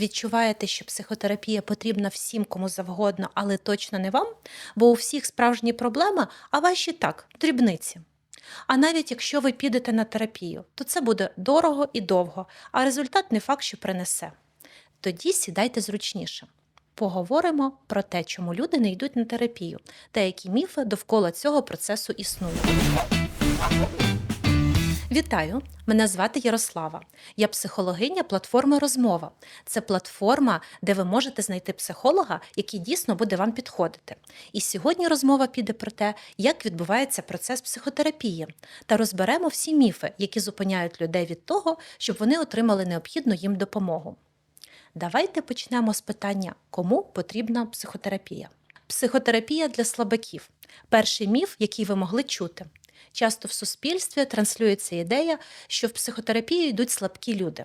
Відчуваєте, що психотерапія потрібна всім кому завгодно, але точно не вам, бо у всіх справжні проблеми, а ваші так, дрібниці. А навіть якщо ви підете на терапію, то це буде дорого і довго, а результат не факт, що принесе. Тоді сідайте зручніше. Поговоримо про те, чому люди не йдуть на терапію та які міфи довкола цього процесу існують. Вітаю! Мене звати Ярослава. Я психологиня платформи Розмова. Це платформа, де ви можете знайти психолога, який дійсно буде вам підходити. І сьогодні розмова піде про те, як відбувається процес психотерапії, та розберемо всі міфи, які зупиняють людей від того, щоб вони отримали необхідну їм допомогу. Давайте почнемо з питання, кому потрібна психотерапія. Психотерапія для слабаків перший міф, який ви могли чути. Часто в суспільстві транслюється ідея, що в психотерапію йдуть слабкі люди.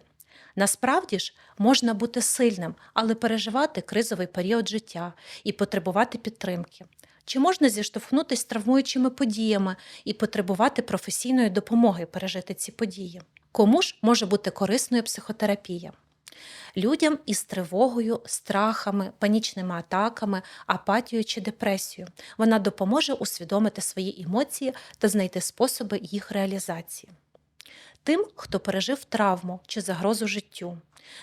Насправді ж можна бути сильним, але переживати кризовий період життя і потребувати підтримки. Чи можна зіштовхнутися з травмуючими подіями і потребувати професійної допомоги пережити ці події? Кому ж може бути корисною психотерапія? Людям із тривогою, страхами, панічними атаками, апатією чи депресією. Вона допоможе усвідомити свої емоції та знайти способи їх реалізації. Тим, хто пережив травму чи загрозу життю.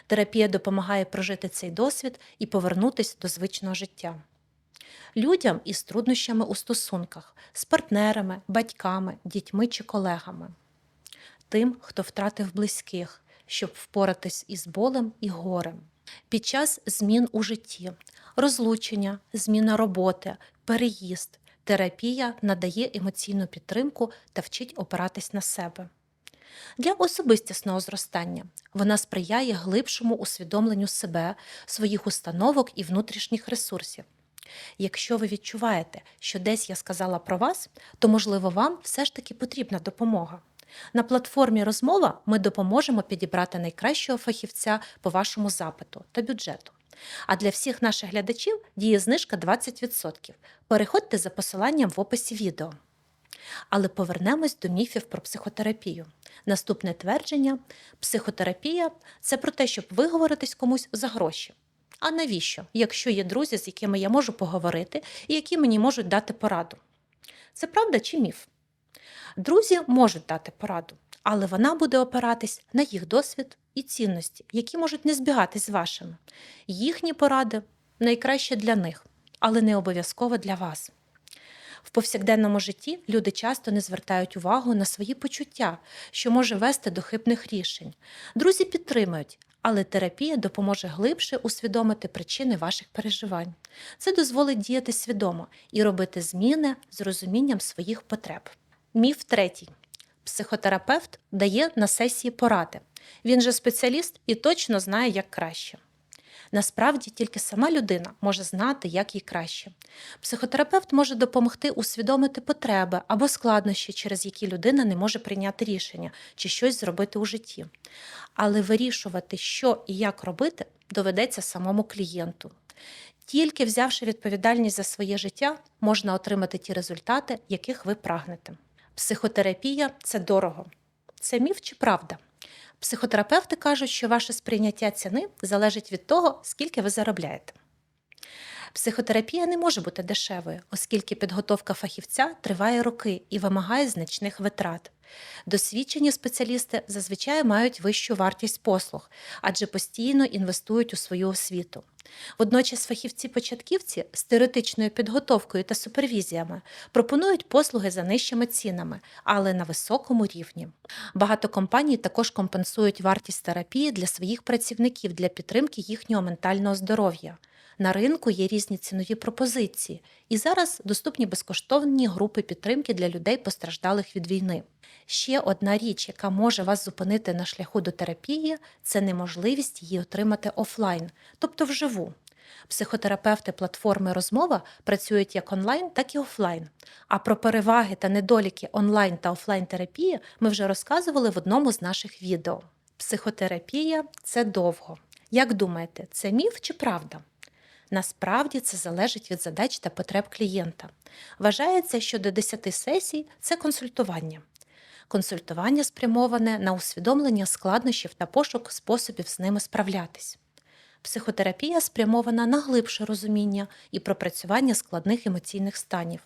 Терапія допомагає прожити цей досвід і повернутися до звичного життя. Людям із труднощами у стосунках з партнерами, батьками, дітьми чи колегами. Тим, хто втратив близьких, щоб впоратись із болем і горем. Під час змін у житті, розлучення, зміна роботи, переїзд, терапія надає емоційну підтримку та вчить опиратись на себе. Для особистісного зростання вона сприяє глибшому усвідомленню себе, своїх установок і внутрішніх ресурсів. Якщо ви відчуваєте, що десь я сказала про вас, то, можливо, вам все ж таки потрібна допомога. На платформі розмова ми допоможемо підібрати найкращого фахівця по вашому запиту та бюджету. А для всіх наших глядачів діє знижка 20%. Переходьте за посиланням в описі відео. Але повернемось до міфів про психотерапію. Наступне твердження: психотерапія це про те, щоб виговоритись комусь за гроші. А навіщо, якщо є друзі, з якими я можу поговорити і які мені можуть дати пораду? Це правда чи міф? Друзі можуть дати пораду, але вона буде опиратись на їх досвід і цінності, які можуть не збігатись з вашими. Їхні поради найкраще для них, але не обов'язково для вас. В повсякденному житті люди часто не звертають увагу на свої почуття, що може вести до хибних рішень. Друзі підтримують, але терапія допоможе глибше усвідомити причини ваших переживань. Це дозволить діяти свідомо і робити зміни з розумінням своїх потреб. Міф третій. Психотерапевт дає на сесії поради. Він же спеціаліст і точно знає, як краще. Насправді тільки сама людина може знати, як їй краще. Психотерапевт може допомогти усвідомити потреби або складнощі, через які людина не може прийняти рішення чи щось зробити у житті. Але вирішувати, що і як робити, доведеться самому клієнту. Тільки взявши відповідальність за своє життя, можна отримати ті результати, яких ви прагнете. Психотерапія це дорого. Це міф чи правда? Психотерапевти кажуть, що ваше сприйняття ціни залежить від того, скільки ви заробляєте. Психотерапія не може бути дешевою, оскільки підготовка фахівця триває роки і вимагає значних витрат. Досвідчені спеціалісти зазвичай мають вищу вартість послуг, адже постійно інвестують у свою освіту. Водночас фахівці-початківці з теоретичною підготовкою та супервізіями пропонують послуги за нижчими цінами, але на високому рівні. Багато компаній також компенсують вартість терапії для своїх працівників для підтримки їхнього ментального здоров'я. На ринку є різні цінові пропозиції, і зараз доступні безкоштовні групи підтримки для людей, постраждалих від війни. Ще одна річ, яка може вас зупинити на шляху до терапії, це неможливість її отримати офлайн, тобто вживу. Психотерапевти платформи розмова працюють як онлайн, так і офлайн. А про переваги та недоліки онлайн та офлайн терапії ми вже розказували в одному з наших відео. Психотерапія це довго. Як думаєте, це міф чи правда? Насправді це залежить від задач та потреб клієнта. Вважається, що до 10 сесій це консультування. Консультування спрямоване на усвідомлення складнощів та пошук способів з ними справлятись. Психотерапія спрямована на глибше розуміння і пропрацювання складних емоційних станів.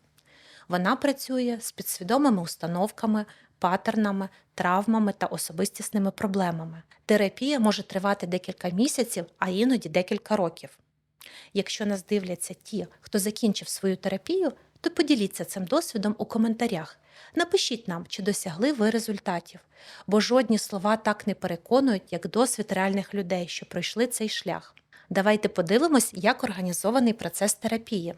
Вона працює з підсвідомими установками, паттернами, травмами та особистісними проблемами. Терапія може тривати декілька місяців, а іноді декілька років. Якщо нас дивляться ті, хто закінчив свою терапію, то поділіться цим досвідом у коментарях. Напишіть нам, чи досягли ви результатів, бо жодні слова так не переконують, як досвід реальних людей, що пройшли цей шлях. Давайте подивимось, як організований процес терапії.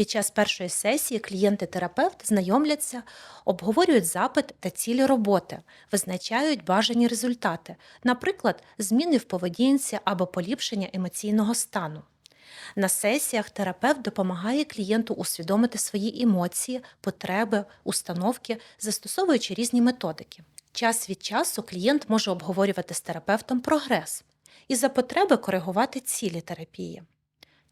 Під час першої сесії клієнт і терапевт знайомляться, обговорюють запит та цілі роботи, визначають бажані результати, наприклад, зміни в поведінці або поліпшення емоційного стану. На сесіях терапевт допомагає клієнту усвідомити свої емоції, потреби, установки, застосовуючи різні методики. Час від часу клієнт може обговорювати з терапевтом прогрес і за потреби коригувати цілі терапії.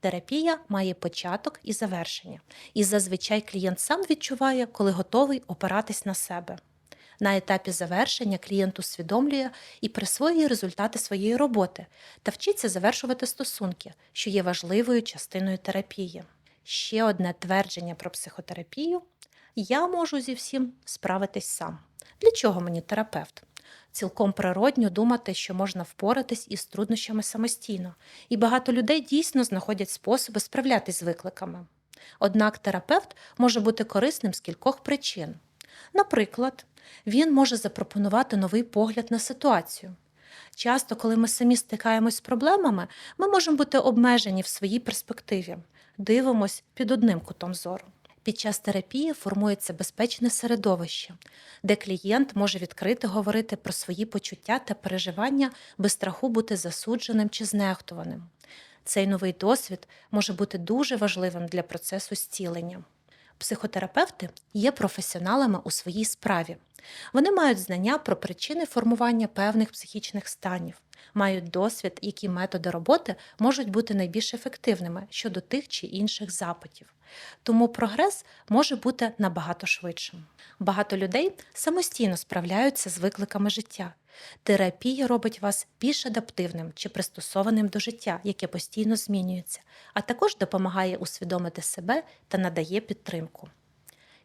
Терапія має початок і завершення, і зазвичай клієнт сам відчуває, коли готовий опиратись на себе. На етапі завершення клієнт усвідомлює і присвоює результати своєї роботи та вчиться завершувати стосунки, що є важливою частиною терапії. Ще одне твердження про психотерапію: я можу зі всім справитись сам. Для чого мені терапевт? Цілком природньо думати, що можна впоратись із труднощами самостійно, і багато людей дійсно знаходять способи справлятись з викликами. Однак терапевт може бути корисним з кількох причин. Наприклад, він може запропонувати новий погляд на ситуацію. Часто, коли ми самі стикаємось з проблемами, ми можемо бути обмежені в своїй перспективі, дивимось під одним кутом зору. Під час терапії формується безпечне середовище, де клієнт може відкрито говорити про свої почуття та переживання без страху бути засудженим чи знехтуваним. Цей новий досвід може бути дуже важливим для процесу зцілення. Психотерапевти є професіоналами у своїй справі. Вони мають знання про причини формування певних психічних станів, мають досвід, які методи роботи можуть бути найбільш ефективними щодо тих чи інших запитів. Тому прогрес може бути набагато швидшим. Багато людей самостійно справляються з викликами життя. Терапія робить вас більш адаптивним чи пристосованим до життя, яке постійно змінюється, а також допомагає усвідомити себе та надає підтримку.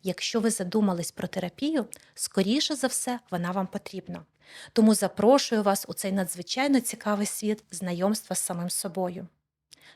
Якщо ви задумались про терапію, скоріше за все вона вам потрібна. Тому запрошую вас у цей надзвичайно цікавий світ знайомства з самим собою.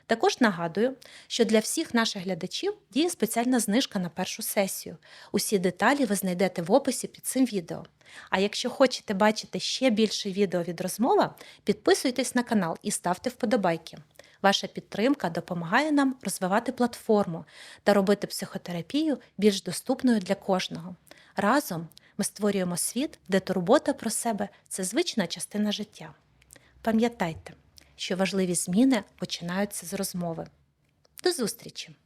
Також нагадую, що для всіх наших глядачів діє спеціальна знижка на першу сесію. Усі деталі ви знайдете в описі під цим відео. А якщо хочете бачити ще більше відео від розмова, підписуйтесь на канал і ставте вподобайки. Ваша підтримка допомагає нам розвивати платформу та робити психотерапію більш доступною для кожного. Разом ми створюємо світ, де турбота про себе це звична частина життя. Пам'ятайте, що важливі зміни починаються з розмови. До зустрічі!